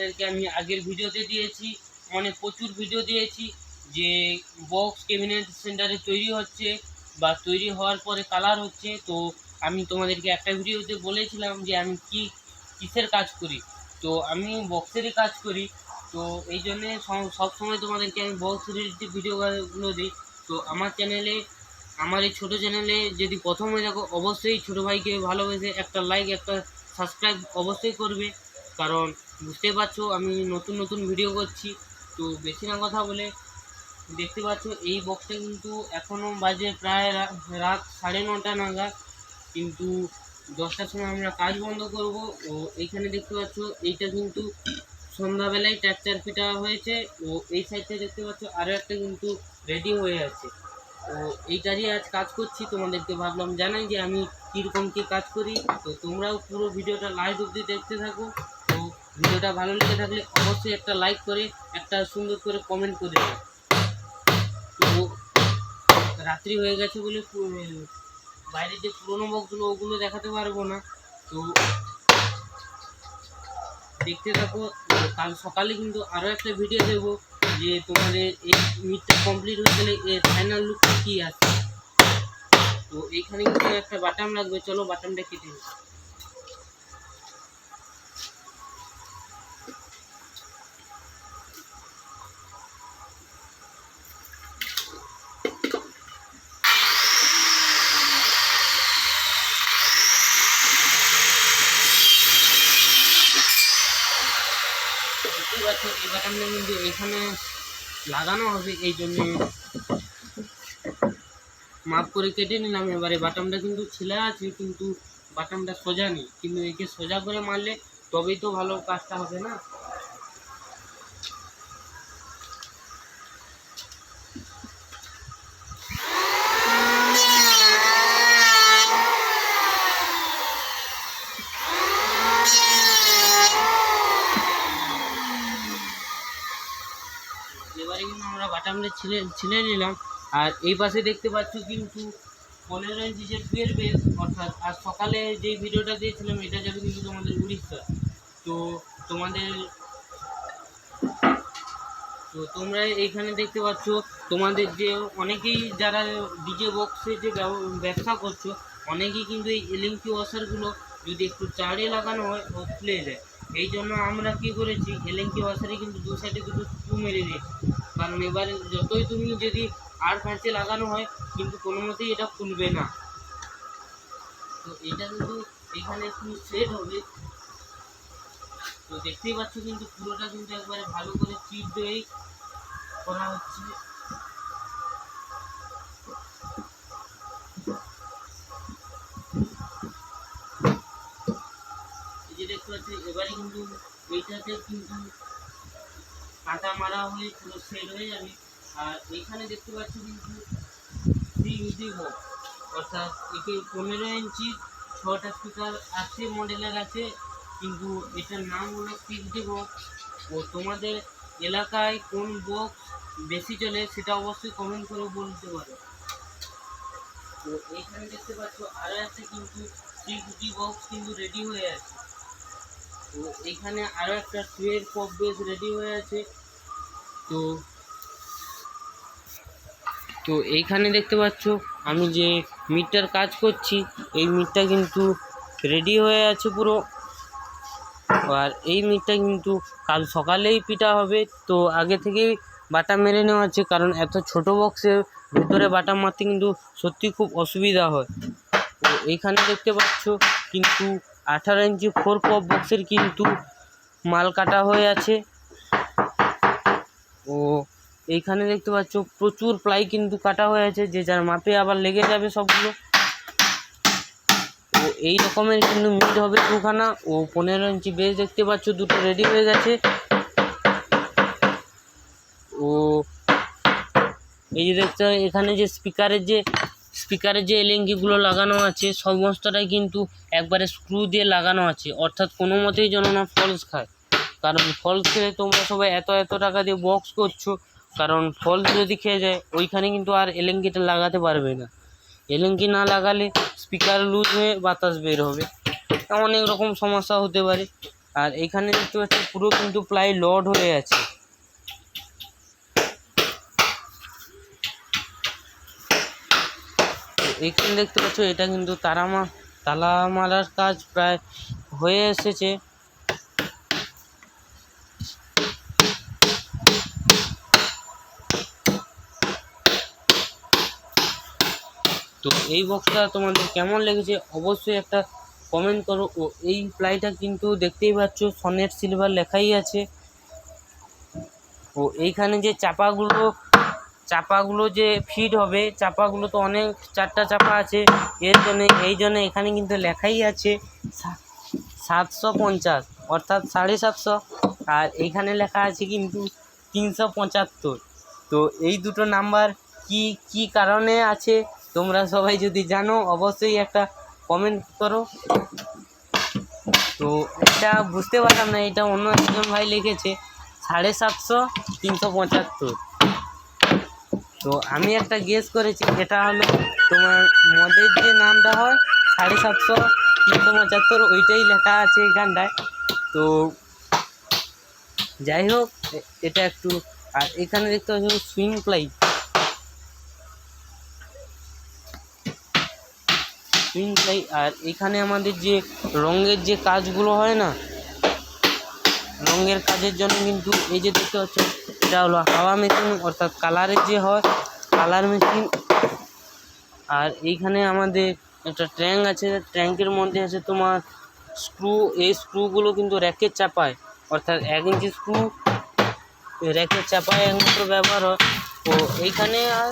তোমাদেরকে আমি আগের ভিডিওতে দিয়েছি মানে প্রচুর ভিডিও দিয়েছি যে বক্স ক্যাবিনেট সেন্টারে তৈরি হচ্ছে বা তৈরি হওয়ার পরে কালার হচ্ছে। তো আমি তোমাদেরকে একটা ভিডিওতে বলেছিলাম যে আমি কি কিসের কাজ করি। তো আমি বক্সেরই কাজ করি। তো এই জন্যে সব সময় তোমাদেরকে আমি বক্স রিলেটেড ভিডিওগুলো দিই। তো আমার চ্যানেলে আমার এই ছোটো চ্যানেলে যদি প্রথম থাকো অবশ্যই ছোটো ভাইকে ভালোবেসে একটা লাইক একটা সাবস্ক্রাইব অবশ্যই করবে। কারণ বুঝতে পারছ, আমি নতুন নতুন ভিডিও করছি। তো বেশি না কথা বলে দেখতে পাচ্ছ, এই বক্সটা কিন্তু এখনও বাজে প্রায় রাত সাড়ে নটা নাগাদ। কিন্তু দশটার সময় আমরা কাজ বন্ধ করব। ও এইখানে দেখতে পাচ্ছ, এইটা কিন্তু সন্ধ্যাবেলায় ট্র্যাকচার ফিটা হয়েছে। ও এই সাইডটা দেখতে পাচ্ছ আরও একটা কিন্তু রেডি হয়ে আছে। তো এইটারই আজ কাজ করছি। তোমাদেরকে ভাবলাম জানাই যে আমি কীরকম কী কাজ করি। তো তোমরাও পুরো ভিডিওটা লাইভ অবধি দেখতে থাকো। ভিডিওটা ভালো লেগে থাকলে অবশ্যই একটা লাইক করে, একটা সুন্দর করে কমেন্ট করে দিও। তো রাত্রি হয়ে গেছে বলে বাইরে যে পুরোনো বক্সগুলো ওগুলো দেখাতে পারব না। তো দেখতে থাকো, কাল সকালে কিন্তু আরও একটা ভিডিও দেবো যে তোমাদের এই মিটটা কমপ্লিট হয়ে গেলে এর ফাইনাল লুকটা কী আছে। তো এইখানে কিন্তু একটা বাটাম লাগবে, চলো বাটামটা কেটে নিই। দেখতেই পাচ্ছ এই বাটামটা কিন্তু এখানে লাগানো হবে, এই জন্য মাপ করে কেটে নিলাম। এবারে বাটামটা কিন্তু ছেলে আছে, কিন্তু বাটামটা সোজা নেই। কিন্তু একে সোজা করে মারলে তবেই তো ভালো কাজটা হবে না এবারে কিন্তু আমরা ছিলে নিলাম। আর এই পাশে দেখতে পাচ্ছ কিন্তু পনেরো ইঞ্চি যে টুয়েলভ অর্থাৎ আর সকালে যে ভিডিওটা দিয়েছিলাম, এটা যাবে কিন্তু তোমাদের উড়িষ্যা। তো তোমাদের, তো তোমরা এইখানে দেখতে পাচ্ছ, তোমাদের যে অনেকেই যারা ডিজে বক্সে যে ব্যব- ব্যবসা করছ, অনেকেই কিন্তু এই এলএমকি ওয়াশারগুলো যদি একটু চাড়ে লাগানো হয়, ও খুলে যায়। এই জন্য আমরা কি করেছি এলএমকি ওয়াশারে কিন্তু দু সাইডে দুটো স্ক্রু মেরে দিয়েছি। কারণ এবারে যতই তুমি যদি আর কাঁচে লাগানো হয়, কিন্তু কোনো মতেই এটা খুলবে না। তো এটা কিন্তু এখানে একটু সেট হবে। তো দেখতেই পাচ্ছ কিন্তু পুরোটা কিন্তু একবারে ভালো করে চিট দিয়েই করা হচ্ছে। এবারে কিন্তু এইটাতে কিন্তু কাটা মারা হয়ে পুরো সেট হয়ে যাবে। আর এইখানে দেখতে পাচ্ছি কিন্তু থ্রি ইউজি বক্স অর্থাৎ একে পনেরো ইঞ্চি ছটা স্পিকার আছে মডেলের আছে, কিন্তু এটার নাম হলো ডি বক্স ও তোমাদের এলাকায় কোন বক্স বেশি চলে সেটা অবশ্যই কমেন্ট করে বলতে পারো। তো এখানে দেখতে পাচ্ছ আরও একটা কিন্তু ডি বক্স কিন্তু রেডি হয়ে আছে। তো এইখানে আরও একটা টুয়েলভ পপ বেস রেডি হয়ে আছে। তো তো এইখানে দেখতে পাচ্ছ, আমি যে মিটটার কাজ করছি, এই মিটটা কিন্তু রেডি হয়ে আছে পুরো। আর এই মিটটা কিন্তু কাল সকালেই পিটা হবে। তো আগে থেকেই বাটা মেরে নেওয়া আছে, কারণ এত ছোট বক্সে ভিতরে বাটা মারতে কিন্তু সত্যি খুব অসুবিধা হয়। তো এইখানে দেখতে পাচ্ছ, কিন্তু আঠারো ইঞ্চি ফোর পপ বক্সের কিন্তু মাল কাটা হয়ে আছে। ও, এইখানে দেখতে পাচ্ছ, প্রচুর প্লাই কিন্তু কাটা হয়ে আছে, যে যার মাপে আবার লেগে যাবে সবগুলো। ও, এই রকমের কিন্তু মিট হবে দুখানা। ও, পনেরো ইঞ্চি বেশ দেখতে পাচ্ছ, দুটো রেডি হয়ে গেছে। ও, এই যে দেখতে এখানে যে স্পিকারের যে স্পিকারের যে এলএঙ্কিগুলো লাগানো আছে, সমস্তটাই কিন্তু একবারে স্ক্রু দিয়ে লাগানো আছে। অর্থাৎ কোনো মতেই যেন না ফলস খায়। কারণ ফলস খেলে তোমরা সবাই এত এত টাকা দিয়ে বক্স করছ, কারণ ফলস যদি খেয়ে যায়, ওইখানে কিন্তু আর এলএঙ্কিটা লাগাতে পারবে না। এলএঙ্কি না লাগালে স্পিকার লুজ হয়ে বাতাস বের হবে। অনেক রকম সমস্যা হতে পারে। আর এইখানে দেখতে পাচ্ছি পুরো কিন্তু প্লাই লড হয়ে আছে। তো এইখানে দেখতে পাচ্ছ, এটা কিন্তু তারামা তালা মারার কাজ প্রায় হয়ে এসেছে। তো এই বক্সটা তোমাদের কেমন লেগেছে অবশ্যই একটা কমেন্ট করো। ও, এই প্লাইটা কিন্তু দেখতেই পাচ্ছ সনেট সিলভার লেখাই আছে। ও, এইখানে যে চাপাগুলো চাপাগুলো যে ফিট হবে, চাপাগুলো তো অনেক, চারটা চাপা আছে। এর জন্য, এই জন্য এখানে কিন্তু লেখাই আছে সাতশো পঞ্চাশ, অর্থাৎ সাড়ে সাতশো। আর এইখানে লেখা আছে কিন্তু তিনশো পঁচাত্তর। তো এই দুটো নাম্বার কি কি কারণে আছে, তোমরা সবাই যদি জানো, অবশ্যই একটা কমেন্ট করো। তো এটা বুঝতে পারলাম না, এটা অন্য একজন ভাই লিখেছে, সাড়ে সাতশো, তিনশো পঁচাত্তর। তো আমি একটা গেস করেছি এটা হলো তোমার মদের যে নামটা হয়, সাড়ে সাতশো তিনশো পঁচাত্তর, ওইটাই লেখা আছে এখানটায়। তো যাই হোক এটা একটু, আর এখানে দেখতে পাচ্ছ সুইং প্লাই সুইং প্লাই আর এখানে আমাদের যে রঙের যে কাজগুলো হয় না, রঙের কাজের জন্য কিন্তু এই যে দেখতে পাচ্ছ এটা হলো হাওয়া মেশিন অর্থাৎ কালারের যে হয় কালার মেশিন আর এইখানে আমাদের একটা ট্যাঙ্ক আছে ট্যাঙ্কের মধ্যে আছে তোমার স্ক্রু এই স্ক্রুগুলো কিন্তু র্যাকের চাপায়। অর্থাৎ এক ইঞ্চি স্ক্রু র্যাকের চাপায় একমাত্র ব্যবহার হয়। তো এইখানে আর